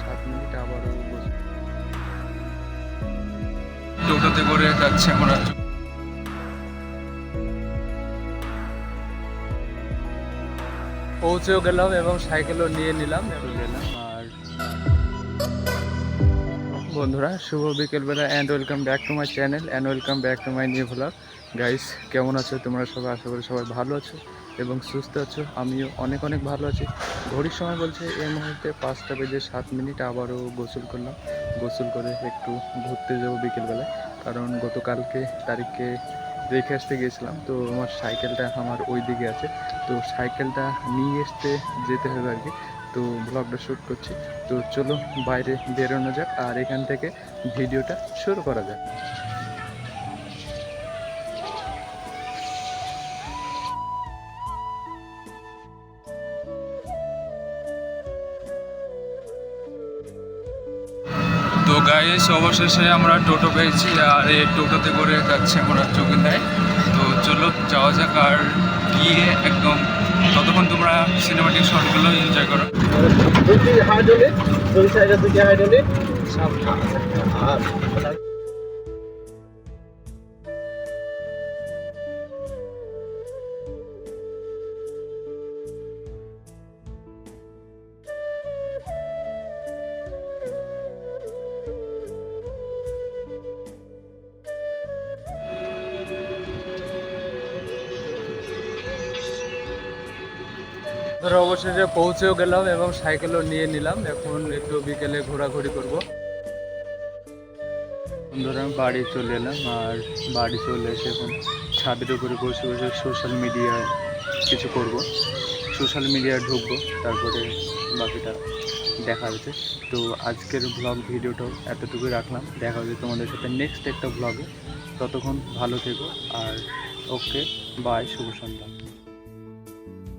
সাত মিনিট আবারও টোটোতে করে যাচ্ছে আমরা। পৌঁছেও গেলাম এবং সাইকেলও নিয়ে নিলাম। গেলাম আর বন্ধুরা, শুভ বিকেলবেলা and welcome back to my channel and welcome back to my new vlog guys কেমন আছো তোমরা সবাই? আশা করি সবাই ভালো আছো এবং সুস্থ আছো। আমিও অনেক অনেক ভালো আছি। ঘড়ির সময় বলছে এই মুহূর্তে পাঁচটা বেজে সাত মিনিট আবারও গোসল করলাম। গোসল করে একটু ঘুরতে যাব বিকেলবেলায় কারণ গতকালকে তারিখে রেখে আসতে গিয়েছিলাম। তো আমার সাইকেলটা আমার ওই দিকে আছে। তো সাইকেলটা নিয়ে আসতে যেতে হবে আর কি। তো ব্লগটা শ্যুট করছি। তো চলো বাইরে বেরোনো যাক আর এখান থেকে ভিডিওটা শুরু করা যাক। তো গাইস অবশেষে আমরা টোটো পেয়েছি আর এই টোটোতে করে যাচ্ছি আমরা চৌকিন্দায় তো চলো যাওয়া যাক আর গিয়ে একদম ততক্ষণ তোমরা সিনেমাটিক শটগুলো এনজয় করো। দুটি হাইড্রোলিক দুই সাইডে দুটি হাইড্রোলিক ধরো অবশেষে পৌঁছেও গেলাম এবং সাইকেলও নিয়ে নিলাম। এখন একটু বিকেলে ঘোরাঘুরি করব। বন্ধুরা, বাড়ি চলে এলাম আর বাড়ি চলে এসে এখন ছাদের উপরে বসে বসে সোশ্যাল মিডিয়ায় কিছু করব। সোশ্যাল মিডিয়ায় ঢুকবো, তারপরে বাকিটা দেখা হচ্ছে। তো আজকের ব্লগ ভিডিওটাও এতটুকু রাখলাম। দেখা হচ্ছে তোমাদের সাথে নেক্সট একটা ব্লগে ততক্ষণ ভালো থেকো আর ওকে বাই শুভ সন্ধ্যা।